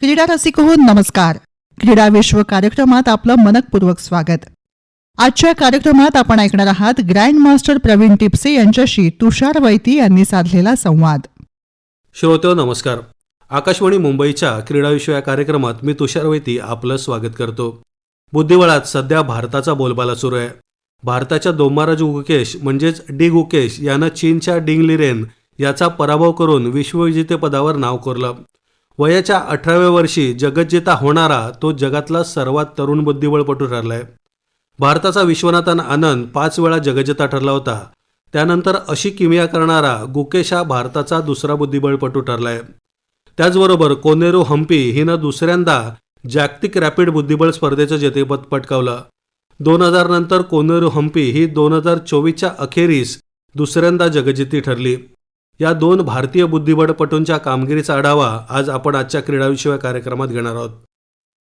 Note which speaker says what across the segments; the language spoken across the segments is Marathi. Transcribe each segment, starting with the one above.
Speaker 1: क्रीडा रसिक हो नमस्कार. क्रीडा विश्व कार्यक्रमात आपलं मनकपूर्वक स्वागत. आजच्या कार्यक्रमात आपण ऐकणार आहात ग्रँड मास्टर प्रवीण टिपसे यांच्याशी तुषार वैती यांनी साधलेला संवाद.
Speaker 2: श्रोतो नमस्कार. आकाशवाणी मुंबईच्या क्रीडाविश्व या कार्यक्रमात मी तुषार वैती आपलं स्वागत करतो. बुद्धिबळात सध्या भारताचा बोलबाला सुरू आहे. भारताच्या दोमाराज गुकेश म्हणजेच डी गुकेश यानं चीनच्या डिंग लिरेन याचा पराभव करून विश्वविजेतेपदावर नाव कोरलं. वयाच्या अठराव्या वर्षी जगज्जेता होणारा तो जगातला सर्वात तरुण बुद्धिबळपटू ठरलाय. भारताचा विश्वनाथन आनंद पाच वेळा जगज्जेता ठरला होता. त्यानंतर अशी किमया करणारा गुकेश हा भारताचा दुसरा बुद्धिबळपटू ठरलाय. त्याचबरोबर कोनेरू हम्पी हिनं दुसऱ्यांदा जागतिक रॅपिड बुद्धिबळ स्पर्धेचं जेतेपद पटकावलं. दोन हजार नंतर कोनेरू हम्पी ही दोन हजार चोवीसच्या अखेरीस दुसऱ्यांदा जगजिती ठरली. या दोन भारतीय बुद्धिबळपटूंच्या कामगिरीचा आढावा आज आपण आजच्या क्रीडाविषयक कार्यक्रमात घेणार आहोत.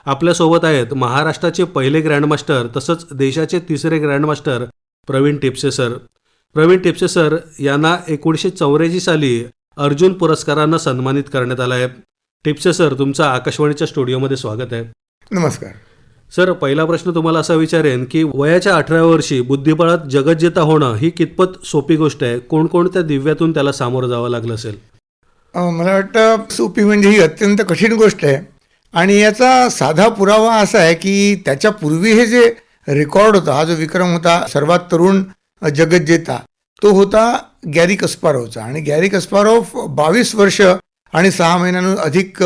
Speaker 2: आपल्यासोबत आहेत महाराष्ट्राचे पहिले ग्रँडमास्टर तसंच देशाचे तिसरे grandmaster Pravin Thipsay sir. Pravin Thipsay sir यांना एकोणीसशे चौऱ्याऐंशी साली अर्जुन पुरस्कारानं सन्मानित करण्यात आलं आहे. टिपसे सर तुमचं आकाशवाणीच्या स्टुडिओमध्ये स्वागत आहे.
Speaker 3: नमस्कार.
Speaker 2: सर पहिला प्रश्न तुम्हाला असा विचारेन की वयाच्या अठराव्या वर्षी बुद्धिबळात जगज्जेता होणं ही कितपत सोपी गोष्ट आहे? कोणकोणत्या दिव्यातून त्याला सामोरं जावं लागलं असेल?
Speaker 3: मला वाटतं सोपी म्हणजे ही अत्यंत कठीण गोष्ट आहे. आणि याचा साधा पुरावा असा आहे की त्याच्यापूर्वी हे जे रेकॉर्ड होता हा जो विक्रम होता सर्वात तरुण जगज्जेता तो होता गॅरी कस्पारोवचा. आणि गॅरी कस्पारोव बावीस वर्ष आणि सहा महिन्यांहून अधिक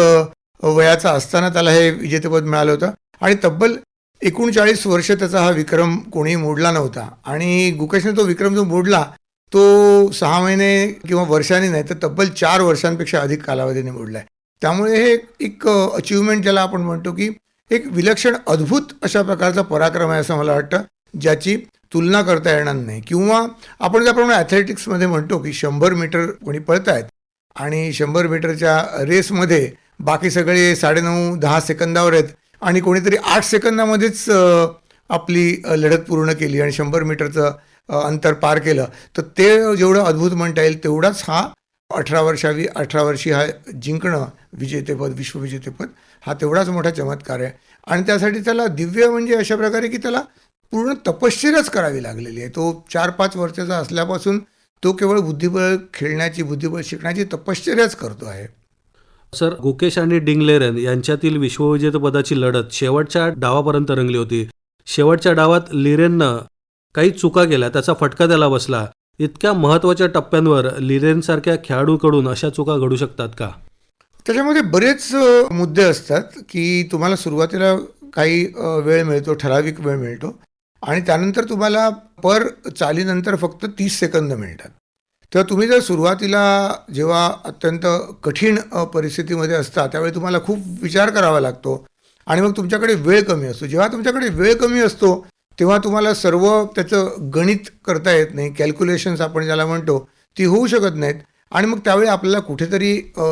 Speaker 3: वयाचा असताना त्याला हे विजेतेपद मिळालं होतं. आणि तब्बल एकोणचाळीस वर्ष त्याचा हा विक्रम कोणीही मोडला नव्हता. आणि गुकेशने तो विक्रम जो मोडला तो सहा महिने किंवा वर्षांनी नाही तर तब्बल चार वर्षांपेक्षा अधिक कालावधीने मोडला आहे त्यामुळे हे एक अचिव्हमेंट ज्याला आपण म्हणतो की एक विलक्षण अद्भुत अशा प्रकारचा पराक्रम आहे असं मला वाटतं ज्याची तुलना करता येणार नाही. किंवा आपण ज्याप्रमाणे ॲथलेटिक्समध्ये म्हणतो की शंभर मीटर कोणी पळतायत आणि शंभर मीटरच्या रेसमध्ये बाकी सगळे साडेनऊ दहा सेकंदावर आहेत आणि कोणीतरी आठ सेकंदामध्येच आपली लढत पूर्ण केली आणि शंभर मीटरचं अंतर पार केलं. तर ते जेवढं अद्भुत म्हणता येईल तेवढाच हा अठरा वर्षावी अठरा वर्षी हा जिंकणं विजेतेपद विश्वविजेतेपद हा तेवढाच मोठा चमत्कार आहे. आणि त्यासाठी त्याला दिव्य म्हणजे अशा प्रकारे की त्याला पूर्ण तपश्चर्याच करावी लागलेली आहे. तो चार पाच वर्षाचा असल्यापासून तो केवळ बुद्धिबळ खेळण्याची बुद्धिबळ शिकण्याची तपश्चर्याच करतो आहे.
Speaker 2: सर गुकेश आणि डिंगलेरन यांच्यातील विश्वविजेतेपदाची लढत शेवटच्या डावापर्यंत रंगली होती. शेवटच्या डावात लिरेननं काही चुका केल्या त्याचा फटका त्याला बसला. इतक्या महत्त्वाच्या टप्प्यांवर लिरेनसारख्या खेळाडूकडून अशा चुका घडू शकतात का?
Speaker 3: त्याच्यामध्ये बरेच मुद्दे असतात की तुम्हाला सुरुवातीला काही वेळ मिळतो ठराविक वेळ मिळतो आणि त्यानंतर तुम्हाला पर चालीनंतर फक्त तीस सेकंद मिळतात. तर तुम्ही जर सुरुवातीला जेव्हा अत्यंत कठीण परिस्थितीमध्ये असता त्यावेळी तुम्हाला खूप विचार करावा लागतो आणि मग तुमच्याकडे वेळ कमी असतो. जेव्हा तुमच्याकडे वेळ कमी असतो तेव्हा तुम्हाला सर्व त्याचं गणित करता येत नाही कॅल्क्युलेशन्स आपण ज्याला म्हणतो ती होऊ शकत नाहीत आणि मग त्यावेळी आपल्याला कुठेतरी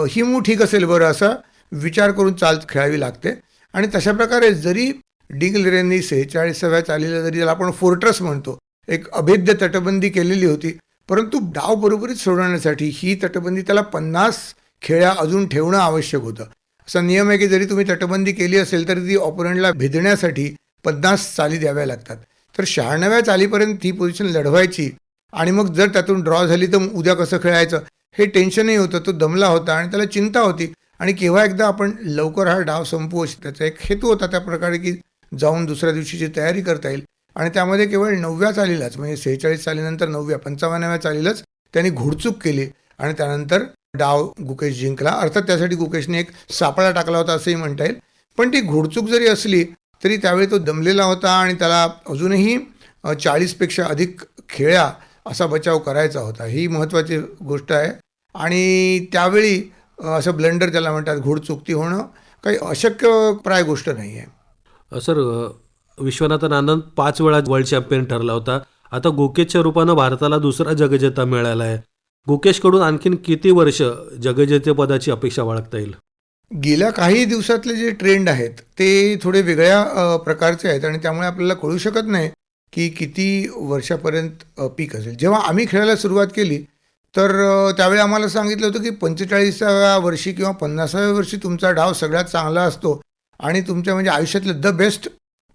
Speaker 3: ही मूव ठीक असेल बरं असा विचार करून चाल खेळावी लागते. आणि तशा प्रकारे जरी डिग सेहेचाळीसाव्या चालीला जरी ज्याला आपण फोर्ट्रस म्हणतो एक अभेद्य तटबंदी केलेली होती परंतु डाव बरोबरीत सोडवण्यासाठी ही तटबंदी त्याला पन्नास खेळ्या अजून ठेवणं आवश्यक होतं. असा नियम आहे की जरी तुम्ही तटबंदी केली असेल तरी ती ऑपोनंटला भेदण्यासाठी पन्नास चाली द्याव्या लागतात. तर शहाण्णव्या चालीपर्यंत ही पोझिशन लढवायची आणि मग जर त्यातून ड्रॉ झाली तर उद्या कसं खेळायचं? हे टेन्शनही होतं तो दमला होता आणि त्याला चिंता होती. आणि केव्हा एकदा आपण लवकर हा डाव संपवू अशी त्याचा एक हेतू होता त्या प्रकारे की जाऊन दुसऱ्या दिवशीची तयारी करता येईल. आणि त्यामध्ये केवळ नवव्या चालीलाच म्हणजे सेहेचाळीस चालीनंतर नवव्या पंचावन्नाव्या चालीलाच त्यांनी घोडचूक केली. आणि त्यानंतर डाव गुकेश जिंकला. अर्थात त्यासाठी गुकेशने एक सापळा टाकला होता असंही म्हणता येईल. पण ती घोडचूक जरी असली तरी त्यावेळी तो दमलेला होता आणि त्याला अजूनही चाळीसपेक्षा अधिक खेळ्या असा बचाव करायचा होता. ही महत्त्वाची गोष्ट आहे. आणि त्यावेळी असं ब्लंडर ज्याला म्हणतात घोडचुकती होणं काही अशक्यप्राय गोष्ट नाही आहे
Speaker 2: सर विश्वनाथन आनंद पाच वेळा वर्ल्ड चॅम्पियन ठरला होता. आता गोकेशच्या रूपानं भारताला दुसरा जगजेता मिळाला आहे. गोकेशकडून आणखीन किती वर्ष जगजेतेपदाची अपेक्षा बाळगता येईल?
Speaker 3: गेल्या काही दिवसातले जे ट्रेंड आहेत ते थोडे वेगळ्या प्रकारचे आहेत आणि त्यामुळे आपल्याला कळू शकत नाही की किती वर्षापर्यंत पीक असेल. जेव्हा आम्ही खेळायला सुरुवात केली तर त्यावेळी आम्हाला सांगितलं होतं की पंचेचाळीसाव्या वर्षी किंवा पन्नासाव्या वर्षी तुमचा डाव सगळ्यात चांगला असतो आणि तुमच्या म्हणजे आयुष्यातलं the best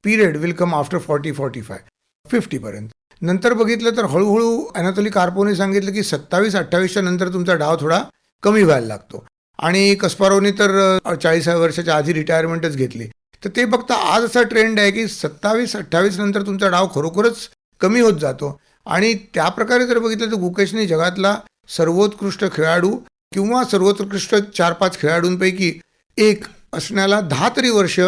Speaker 3: period will come after forty forty five फिफ्टीपर्यंत नंतर बघितलं तर हळूहळू अनातोली कार्पोने सांगितलं की सत्तावीस अठ्ठावीसच्या नंतर तुमचा डाव थोडा कमी व्हायला लागतो. आणि कस्पारोने तर चाळीसा वर्षाच्या आधी रिटायरमेंटच घेतली. तर ते फक्त आज असा ट्रेंड आहे की सत्तावीस अठ्ठावीस नंतर तुमचा डाव खरोखरच कमी होत जातो. आणि त्या प्रकारे जर बघितलं तर गुकेशने जगातला सर्वोत्कृष्ट खेळाडू किंवा सर्वोत्कृष्ट चार पाच खेळाडूंपैकी एक असण्याला दहा तरी वर्ष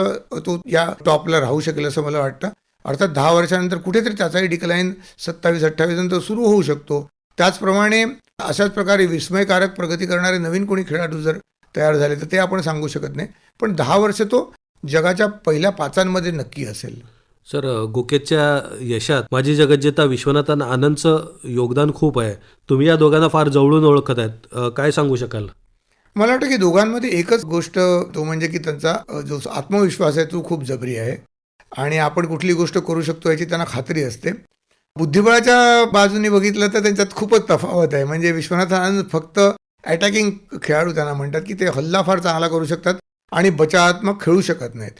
Speaker 3: तो या टॉपला राहू शकेल असं मला वाटतं. अर्थात दहा वर्षानंतर कुठेतरी त्याचाही डिक्लाईन सत्तावीस अठ्ठावीस नंतर सुरू होऊ शकतो. त्याचप्रमाणे अशाच प्रकारे विस्मयकारक प्रगती करणारे नवीन कोणी खेळाडू जर तयार झाले तर ते आपण सांगू शकत नाही. पण दहा वर्ष तो जगाच्या पहिल्या पाचांमध्ये नक्की असेल.
Speaker 2: सर गुकेतच्या यशात माझी जगज्जेता विश्वनाथन आनंदचं योगदान खूप आहे. तुम्ही या दोघांना फार जवळून ओळखत आहेत. काय सांगू शकाल?
Speaker 3: मला वाटतं की दोघांमध्ये एकच गोष्ट तो म्हणजे की त्यांचा जो आत्मविश्वास आहे तो खूप जबरी आहे. आणि आपण कुठली गोष्ट करू शकतो याची त्यांना खात्री असते. बुद्धिबळाच्या बाजूने बघितलं तर त्यांच्यात खूपच तफावत आहे. म्हणजे विश्वनाथ आनंद फक्त अटॅकिंग खेळाडू त्यांना म्हणतात की ते हल्ला फार चांगला करू शकतात आणि बचावात्मक खेळू शकत नाहीत.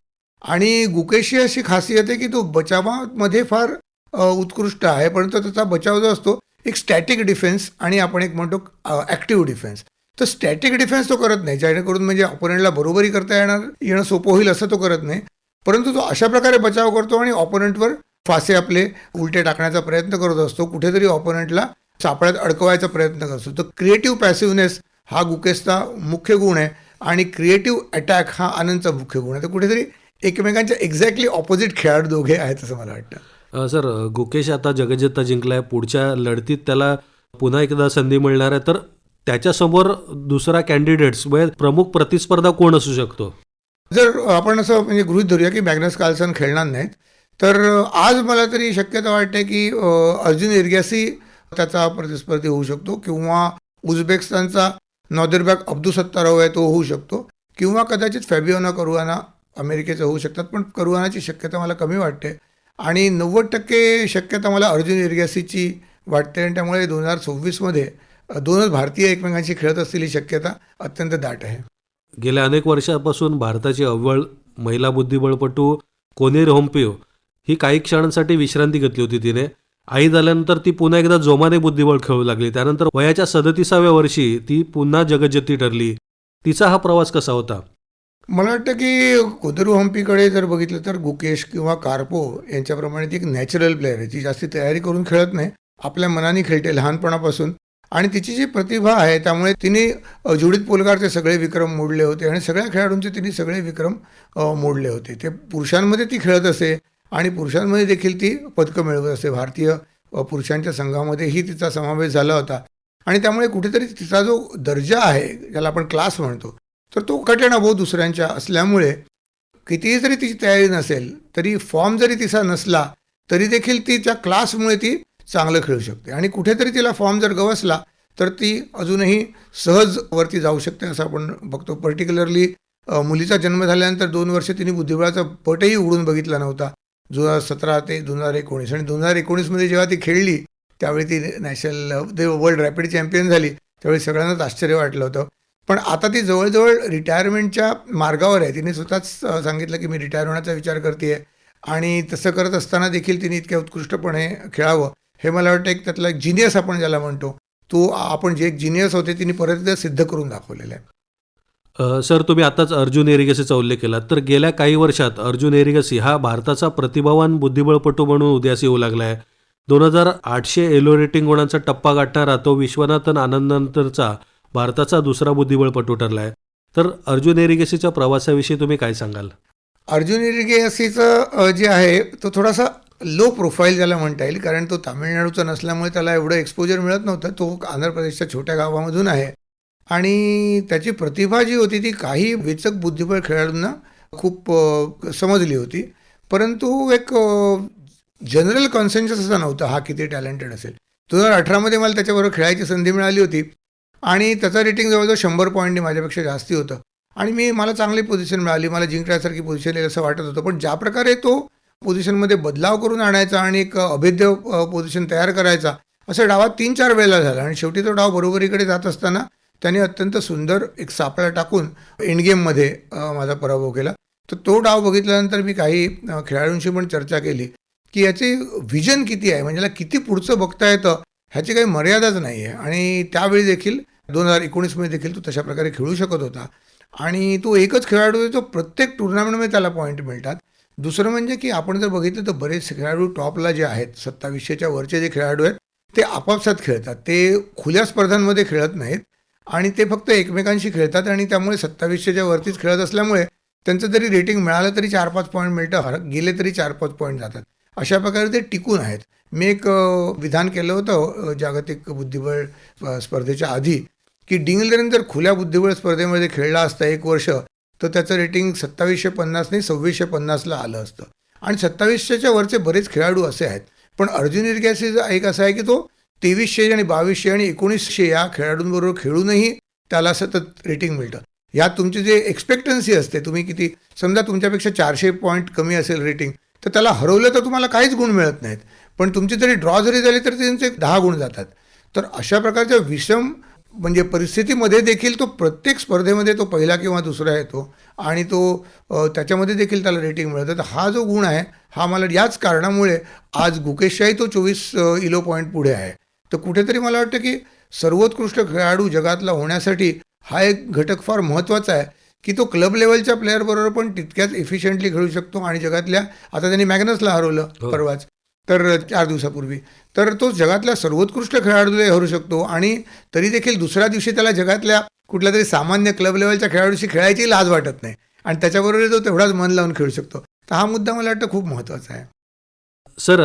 Speaker 3: आणि गुकेशी अशी खासियत आहे की तो बचावामध्ये फार उत्कृष्ट आहे. परंतु त्याचा बचाव जो असतो एक स्टॅटिक डिफेन्स आणि आपण एक म्हणतो ॲक्टिव्ह डिफेन्स तर स्टॅटिक डिफेन्स तो करत नाही. जेणेकरून म्हणजे ऑपोनंटला बरोबरी करता येणार येणं सोपं होईल असं तो करत नाही. परंतु तो अशा प्रकारे बचाव करतो आणि ऑपोनंटवर फासे आपले उलटे टाकण्याचा प्रयत्न करत असतो. कुठेतरी ऑपोनंटला सापळ्यात अडकवायचा प्रयत्न करत. असतो तर क्रिएटिव्ह पॅसिव्हनेस हा गुकेसचा मुख्य गुण आहे आणि क्रिएटिव्ह अटॅक हा आनंदचा मुख्य गुण आहे. तर कुठेतरी एकमेकांच्या एक्झॅक्टली ऑपोजिट खेळाडू दोघे आहेत असं मला वाटतं.
Speaker 2: सर गुकेश आता जगज्जेता जिंकलाय. पुढच्या लढतीत त्याला पुन्हा एकदा संधी मिळणार आहे. तर त्याच्यासमोर दुसरा कॅन्डिडेट्स म्हणजे प्रमुख प्रतिस्पर्धा कोण असू शकतो?
Speaker 3: जर आपण असं म्हणजे गृहित धरूया की मॅग्नस कार्लसन खेळणार नाहीत तर आज मला तरी शक्यता वाटते की अर्जुन इर्ग्यासी त्याचा प्रतिस्पर्धी होऊ शकतो किंवा उझबेकिस्तानचा नॉदरबॅक अब्दुसत्ताराव आहे तो होऊ शकतो किंवा कदाचित फॅबिओना करुआना अमेरिकेचं होऊ शकतात पण करुआनाची शक्यता मला कमी वाटते. आणि नव्वद टक्के शक्यता मला अर्जुन इर्ग्यासीची वाटते आणि त्यामुळे दोन हजार सव्वीसमध्ये दोनच भारतीय एकमेकांशी खेळत असतील ही शक्यता अत्यंत दाट आहे.
Speaker 2: गेल्या अनेक वर्षापासून भारताची अव्वल महिला बुद्धिबळपटू कोनेर होम्पिओ ही काही क्षणांसाठी विश्रांती घेतली होती तिने. आई झाल्यानंतर ती पुन्हा एकदा जोमाने बुद्धिबळ खेळू लागली. त्यानंतर वयाच्या सदतीसाव्या वर्षी ती पुन्हा जगज्जेती ठरली. तिचा हा प्रवास कसा होता?
Speaker 3: मला वाटतं की कोदरू हम्पीकडे जर बघितलं तर गुकेश किंवा कार्पो यांच्याप्रमाणे ती एक नॅचरल प्लेअर आहे. ती जास्ती तयारी करून खेळत नाही. आपल्या मनाने खेळते लहानपणापासून. आणि तिची जी प्रतिभा आहे त्यामुळे तिने जुडीत जुडित पोलगारचे सगळे विक्रम मोडले होते आणि सगळ्या खेळाडूंचे तिने सगळे विक्रम मोडले होते. ते पुरुषांमध्ये ती खेळत असे आणि पुरुषांमध्ये देखील ती पदकं मिळवत असे. भारतीय पुरुषांच्या संघामध्येही तिचा समावेश झाला होता. आणि त्यामुळे कुठेतरी तिचा जो दर्जा आहे ज्याला आपण क्लास म्हणतो तर तो कठीण अभाव दुसऱ्यांच्या असल्यामुळे कितीही जरी तिची तयारी नसेल तरी फॉर्म जरी तिचा नसला तरी देखील तिच्या क्लासमुळे ती चांगलं खेळू शकते. आणि कुठेतरी तिला फॉर्म जर गवसला तर ती अजूनही सहज वरती जाऊ शकते असं आपण बघतो. पर्टिक्युलरली मुलीचा जन्म झाल्यानंतर दोन वर्ष तिने बुद्धिबळाचा पटही उघडून बघितला नव्हता. दोन हजार सतरा ते दोन हजार एकोणीस आणि दोन हजार एकोणीसमध्ये जेव्हा ती खेळली त्यावेळी ती नॅशनल वर्ल्ड रॅपिड चॅम्पियन झाली. त्यावेळी सगळ्यांनाच आश्चर्य वाटलं होतं. पण आता ती जवळजवळ रिटायरमेंटच्या मार्गावर आहे. तिने स्वतःच सांगितलं की मी रिटायर होण्याचा विचार करते आणि तसं करत असताना देखील तिने इतक्या उत्कृष्टपणे खेळावं. हे मला वाटतं एक त्यातला एक जिनियस आपण ज्याला म्हणतो तो आपण जे एक जिनियस होते तिने परत एकदा सिद्ध करून दाखवलेलं आहे.
Speaker 2: सर तुम्ही आताच अर्जुन एरिगसीचा उल्लेख केला. तर गेल्या काही वर्षात अर्जुन एरिगसी हा भारताचा प्रतिभावान बुद्धिबळपटू म्हणून उदयास येऊ लागला आहे. दोन हजार आठशे एलो रेटिंग गुणांचा टप्पा गाठणारा तो विश्वनाथन आनंदनंतरचा भारताचा दुसरा बुद्धिबळपटू ठरला आहे तर अर्जुन एरिगसीच्या प्रवासाविषयी तुम्ही काय सांगाल?
Speaker 3: अर्जुन इरिगेसीचं अ, जे आहे तो थोडासा लो प्रोफाईल ज्याला म्हणता येईल कारण तो तामिळनाडूचा नसल्यामुळे त्याला एवढं एक्सपोजर मिळत नव्हतं. तो आंध्र प्रदेशच्या छोट्या गावामधून आहे. आणि त्याची प्रतिभा जी होती ती काही वेचक बुद्धिबळ खेळाडूंना खूप समजली होती. परंतु एक जनरल कॉन्सेन्सस असा नव्हता हा किती टॅलेंटेड असेल. दोन हजार अठरामध्ये मला त्याच्याबरोबर खेळायची संधी मिळाली होती. आणि त्याचं रेटिंग जवळजवळ शंभर पॉईंटने माझ्यापेक्षा जास्ती होतं. आणि मी मला चांगली पोझिशन मिळाली मला जिंकण्यासारखी पोझिशन येईल असं वाटत होतं. पण ज्या प्रकारे तो पोझिशनमध्ये बदलाव करून आणायचा आणि एक अभेद्य पोझिशन तयार करायचा असं डावात तीन चार वेळेला झाला. आणि शेवटी तो डाव बरोबरीकडे जात असताना त्याने अत्यंत सुंदर एक सापळा टाकून एंडगेममध्ये माझा पराभव केला. तर तो डाव बघितल्यानंतर मी काही खेळाडूंशी पण चर्चा केली की याचे व्हिजन किती आहे? म्हणजे याला किती पुढचं बघता येतं ह्याची काही मर्यादाच नाही आहे आणि त्यावेळी देखील दोन हजार एकोणीसमध्ये देखील तो तशा प्रकारे खेळू शकत होता. आणि तो एकच खेळाडू आहे जो प्रत्येक टुर्नामेंटमध्ये त्याला पॉईंट मिळतात. दुसरं म्हणजे की आपण जर बघितलं तर बरेच खेळाडू टॉपला जे आहेत सत्तावीसशेच्या वरचे जे खेळाडू आहेत ते आपापसात खेळतात. ते खुल्या स्पर्धांमध्ये खेळत नाहीत आणि ते फक्त एकमेकांशी खेळतात आणि त्यामुळे सत्तावीसशेच्या वरतीच खेळत असल्यामुळे त्यांचं जरी रेटिंग मिळालं तरी चार पाच पॉईंट मिळतं हर गेले तरी चार पाच पॉईंट जातात. अशा प्रकारे ते टिकून आहेत. मी एक विधान केलं होतं जागतिक बुद्धिबळ स्पर्धेच्या आधी की डिंगलरेन जर खुल्या बुद्धिबळ स्पर्धेमध्ये खेळला असता एक वर्ष तर त्याचं रेटिंग सत्तावीसशे पन्नास नाही सव्वीसशे पन्नासला आलं असतं. आणि सत्तावीसशेच्या वरचे बरेच खेळाडू असे आहेत. पण अर्जुन इरगॅसीचा एक असा आहे की तो तेवीसशे आणि बावीसशे आणि एकोणीसशे या खेळाडूंबरोबर खेळूनही त्याला सतत रेटिंग मिळतं. यात तुमची जे एक्सपेक्टन्सी असते तुम्ही किती समजा तुमच्यापेक्षा चारशे पॉईंट कमी असेल रेटिंग तर त्याला हरवलं तर तुम्हाला काहीच गुण मिळत नाहीत. पण तुमची जरी ड्रॉ जरी झाली तर त्यांचे दहा गुण जातात. तर अशा प्रकारच्या विषम म्हणजे परिस्थितीमध्ये देखील तो प्रत्येक स्पर्धेमध्ये तो पहिला किंवा दुसरा येतो आणि तो त्याच्यामध्ये देखील त्याला रेटिंग मिळतं. तर हा जो गुण आहे हा मला याच कारणामुळे आज गुकेशशाही तो चोवीस इलो पॉईंट पुढे आहे. तर कुठेतरी मला वाटतं की सर्वोत्कृष्ट खेळाडू जगातला होण्यासाठी हा एक घटक फार महत्त्वाचा आहे की तो क्लब लेवलच्या प्लेअरबरोबर पण तितक्याच एफिशियंटली खेळू शकतो आणि जगातल्या आता त्यांनी मॅग्नसला हरवलं
Speaker 2: हो.
Speaker 3: परवाच. तर चार दिवसापूर्वी. तर तो जगातल्या सर्वोत्कृष्ट खेळाडूला हरू शकतो. आणि तरी देखील दुसऱ्या दिवशी त्याला जगातल्या कुठल्या तरी सामान्य क्लब लेवलच्या खेळाडूशी खेळायची लाज वाटत नाही. आणि त्याच्याबरोबर तो तेवढाच मन लावून खेळू शकतो. तर हा मुद्दा मला वाटतं खूप महत्त्वाचा आहे.
Speaker 2: सर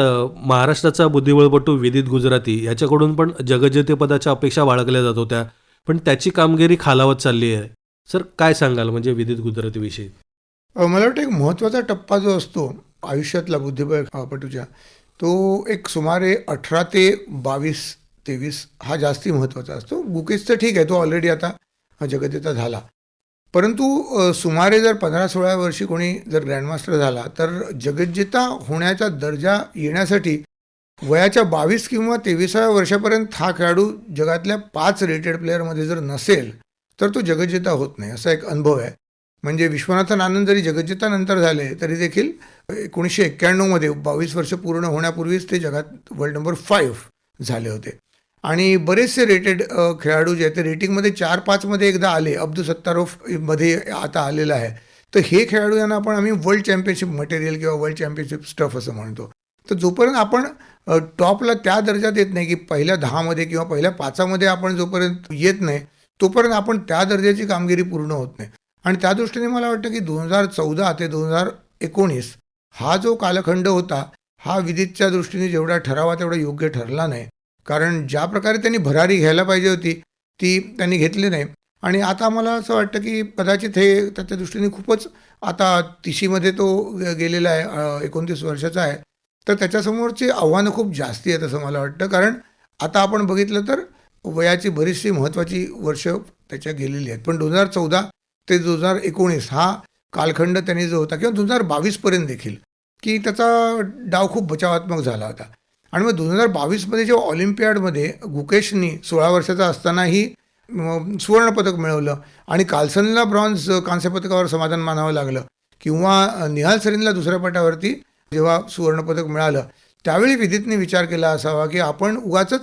Speaker 2: महाराष्ट्राचा बुद्धिबळपटू विदित गुजराती याच्याकडून पण जगज्जेतेपदाच्या अपेक्षा बाळगल्या जात होत्या. पण त्याची कामगिरी खालावत चालली आहे. सर काय सांगाल म्हणजे विदित गुजरातीविषयी
Speaker 3: मला वाटतं एक महत्त्वाचा टप्पा जो असतो आयुष्यातला बुद्धिबळपटूच्या तो एक सुमारे अठरा ते बावीस तेवीस हा जास्ती महत्त्वाचा असतो. बुकेजचं तर ठीक आहे तो ऑलरेडी आता जगदेता झाला. परंतु सुमारे जर पंधरा सोळा वर्षी कोणी जर ग्रँडमास्टर झाला तर जगज्जेता होण्याचा दर्जा येण्यासाठी वयाच्या बावीस किंवा तेविसाव्या वर्षापर्यंत हा खेळाडू जगातल्या पाच रेटेड प्लेअरमध्ये जर नसेल तर तो जगज्जेता होत नाही असा एक अनुभव आहे. म्हणजे विश्वनाथन आनंद जरी जगज्जेतानंतर झाले तरी देखील एकोणीसशे एक्क्याण्णवमध्ये बावीस वर्ष पूर्ण होण्यापूर्वीच ते जगात वर्ल्ड नंबर फाईव्ह झाले होते. आणि बरेचसे रेटेड खेळाडू जे आहेत ते रेटिंगमध्ये चार पाचमध्ये एकदा आले अब्दुल सत्तारोफमध्ये आता आलेलं आहे. तर हे खेळाडू यांना आपण आम्ही वर्ल्ड चॅम्पियनशिप मटेरियल किंवा वर्ल्ड चॅम्पियनशिप स्टफ असं म्हणतो. तर जोपर्यंत आपण टॉपला त्या दर्जात येत नाही की पहिल्या दहामध्ये किंवा पहिल्या पाचामध्ये आपण जोपर्यंत येत नाही तोपर्यंत आपण त्या दर्जाची कामगिरी पूर्ण होत नाही. आणि त्या दृष्टीने मला वाटतं की दोन हजार चौदा ते दोन हजार एकोणीस हा जो कालखंड होता हा विदितच्या दृष्टीने जेवढा ठरावा तेवढा योग्य ठरला नाही. कारण ज्या प्रकारे त्यांनी भरारी घ्यायला पाहिजे होती ती त्यांनी घेतली नाही. आणि आता मला असं वाटतं की कदाचित हे त्याच्या दृष्टीने खूपच आता तिशीमध्ये तो गेलेला आहे एकोणतीस वर्षाचा आहे. तर त्याच्यासमोरची आव्हानं खूप जास्ती आहेत असं मला वाटतं. कारण आता आपण बघितलं तर वयाची बरीचशी महत्त्वाची वर्ष त्याच्या गेलेली आहेत. पण दोन हजार चौदा ते दोन हजार एकोणीस हा कालखंड त्यांनी जो होता किंवा दोन हजार बावीसपर्यंत देखील की त्याचा डाव खूप बचावात्मक झाला होता. आणि मग दोन हजार बावीसमध्ये जेव्हा ऑलिम्पियाडमध्ये गुकेशनी सोळा वर्षाचा असतानाही सुवर्णपदक मिळवलं आणि कार्लसनला ब्रॉन्झ कांस्यपदकावर समाधान मानावं लागलं किंवा निहाल सरीनला दुसऱ्या पटावरती जेव्हा सुवर्णपदक मिळालं त्यावेळी विदितने विचार केला असावा की आपण उगाच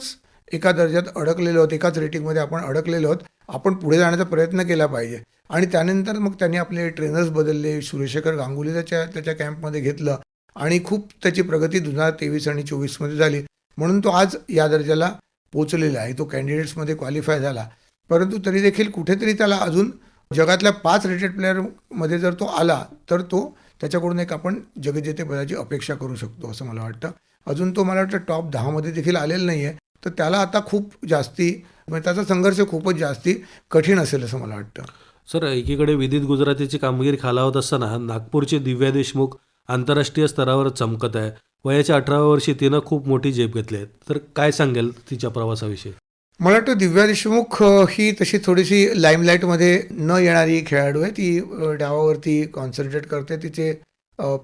Speaker 3: एका दर्जात अडकलेलो आहोत एकाच रेटिंगमध्ये आपण अडकलेलो आहोत आपण पुढे जाण्याचा प्रयत्न केला पाहिजे. आणि त्यानंतर मग त्यांनी आपले ट्रेनर्स बदलले सुरेशेखर गांगुली त्याच्या त्याच्या कॅम्पमध्ये घेतलं आणि खूप त्याची प्रगती दोन हजार तेवीस आणि चोवीसमध्ये झाली. म्हणून तो आज या दर्जाला पोचलेला आहे. तो कॅन्डिडेट्समध्ये क्वालिफाय झाला. परंतु तरी देखील कुठेतरी त्याला अजून जगातल्या पाच रेटेड प्लेअरमध्ये जर तो आला तर तो त्याच्याकडून एक आपण जगजेतेपदाची अपेक्षा करू शकतो असं मला वाटतं. अजून तो मला वाटतं टॉप दहामध्ये देखील आलेला नाही आहे तर त्याला आता खूप जास्ती म्हणजे त्याचा संघर्ष खूपच जास्ती कठीण असेल असं मला वाटतं.
Speaker 2: सर एकीकडे विदित गुजरातीची कामगिरी खालावत असताना नागपूरची दिव्या देशमुख आंतरराष्ट्रीय स्तरावर चमकत आहे. वयाच्या अठराव्या वर्षी तिनं खूप मोठी झेप घेतली आहे. तर काय सांगेल तिच्या प्रवासाविषयी?
Speaker 3: मला वाटतं दिव्या देशमुख ही तशी थोडीशी लाईमलाईटमध्ये न येणारी खेळाडू आहे. ती डावावरती कॉन्सन्ट्रेट करते. तिचे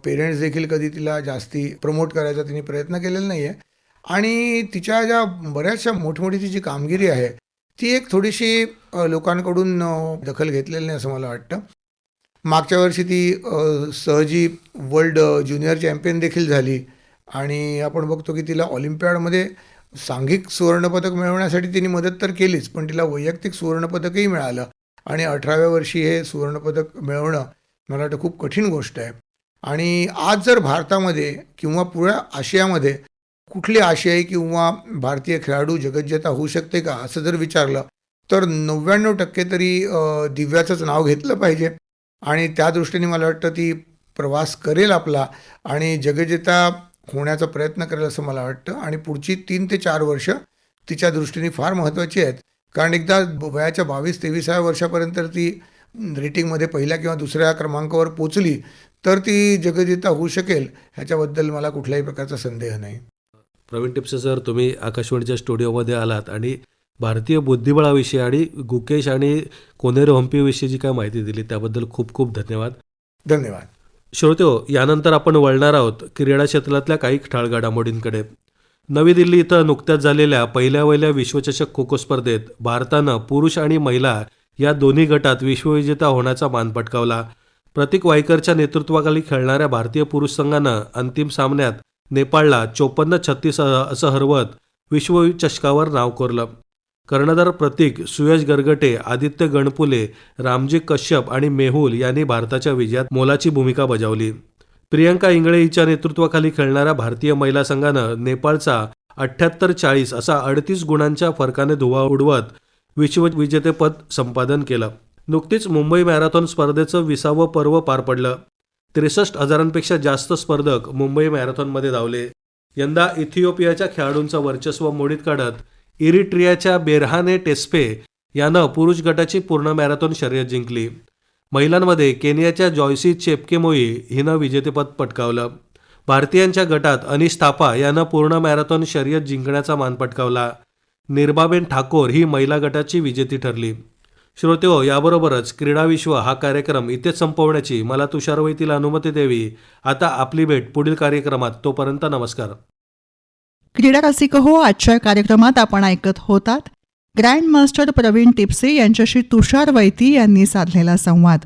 Speaker 3: पेरेंट्स देखील कधी तिला जास्ती प्रमोट करायचा तिने प्रयत्न केलेला नाही आहे आणि तिच्या ज्या बऱ्याचशा मोठमोठी जी कामगिरी आहे ती एक थोडीशी लोकांकडून दखल घेतलेली नाही असं मला वाटतं. मागच्या वर्षी ती सहजी वर्ल्ड ज्युनियर चॅम्पियन देखील झाली आणि आपण बघतो की तिला ऑलिम्पियाडमध्ये सांघिक सुवर्णपदक मिळवण्यासाठी तिने मदत तर केलीच पण तिला वैयक्तिक सुवर्णपदकही मिळालं आणि अठराव्या वर्षी हे सुवर्णपदक मिळवणं मला वाटतं खूप कठीण गोष्ट आहे. आणि आज जर भारतामध्ये किंवा पुऱ्या आशियामध्ये कुठली आशियाई किंवा भारतीय खेळाडू जगज्जेता होऊ शकते का असं जर विचारलं तर नव्याण्णव टक्के तरी दिव्याचंच नाव घेतलं पाहिजे. आणि त्या दृष्टीने मला वाटतं ती प्रवास करेल आपला आणि जगजेता होण्याचा प्रयत्न करेल असं मला वाटतं. आणि पुढची तीन ते चार वर्ष तिच्या दृष्टीने फार महत्त्वाची आहेत. कारण एकदा वयाच्या बावीस तेवीसाव्या वर्षापर्यंत ती रेटिंगमध्ये पहिल्या किंवा दुसऱ्या क्रमांकावर पोचली तर ती जगजिता होऊ शकेल ह्याच्याबद्दल मला कुठल्याही प्रकारचा संदेह नाही.
Speaker 2: प्रवीण टिपसे सर तुम्ही आकाशवाणीच्या स्टुडिओमध्ये आलात आणि भारतीय बुद्धिबळाविषयी आणि गुकेश आणि कोनेरो हम्पीविषयी जी काय माहिती दिली त्याबद्दल खूप खूप धन्यवाद.
Speaker 3: धन्यवाद.
Speaker 2: श्रोत्यो यानंतर आपण वळणार आहोत क्रीडा क्षेत्रातल्या काही ठळक घडामोडींकडे नवी दिल्ली इथं नुकत्याच झालेल्या पहिल्या वहिल्या विश्वचषक खो खो स्पर्धेत भारतानं पुरुष आणि महिला या दोन्ही गटात विश्वविजेता होण्याचा मान पटकावला. प्रतीक वाईकरच्या नेतृत्वाखाली खेळणाऱ्या भारतीय पुरुष संघानं अंतिम सामन्यात नेपाळला चोपन्न छत्तीस असं हरवत विश्वचषकावर नाव कोरलं. कर्णधार प्रतीक सुयश गरगटे आदित्य गणपुले रामजी कश्यप आणि मेहुल यांनी भारताच्या विजयात मोलाची भूमिका बजावली. प्रियंका इंगळे हिच्या नेतृत्वाखाली खेळणाऱ्या भारतीय महिला संघानं नेपाळचा अठ्ठ्याहत्तर चाळीस असा अडतीस गुणांच्या फरकाने धुवा उडवत विश्वविजेतेपद संपादन केलं. नुकतीच मुंबई मॅरेथॉन स्पर्धेचं विसावं पर्व पार पडलं. त्रेसष्ट हजारांपेक्षा जास्त स्पर्धक मुंबई मॅरेथॉनमध्ये धावले. यंदा इथिओपियाच्या खेळाडूंचं वर्चस्व मोडीत काढत इरिट्रियाच्या बेरहाने टेस्पे यानं पुरुष गटाची पूर्ण मॅरेथॉन शर्यत जिंकली. महिलांमध्ये केनियाच्या जॉयसी चेपकेमोई हिनं विजेतेपद पटकावलं. भारतीयांच्या गटात अनिश थापा यानं पूर्ण मॅरेथॉन शर्यत जिंकण्याचा मान पटकावला. निर्बाबेन ठाकोर ही महिला गटाची विजेती ठरली. श्रोतेहो याबरोबरच क्रीडाविश्व हा कार्यक्रम इथेच संपवण्याची मला तुषारवैतीला अनुमती द्यावी. आता आपली भेट पुढील कार्यक्रमात. तोपर्यंत नमस्कार.
Speaker 1: क्रीडा रसिक हो आजच्या कार्यक्रमात आपण ऐकत होतात ग्रँड मास्टर प्रवीण टिपसे यांच्याशी तुषार वैती यांनी साधलेला संवाद.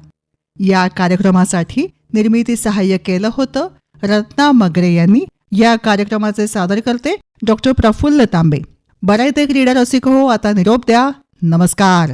Speaker 1: या कार्यक्रमासाठी निर्मिती सहाय्य केलं होतं रत्ना मगरे यांनी. या कार्यक्रमाचे सादर करते डॉक्टर प्रफुल्ल तांबे. बरायते क्रीडा रसिक हो आता निरोप द्या. नमस्कार.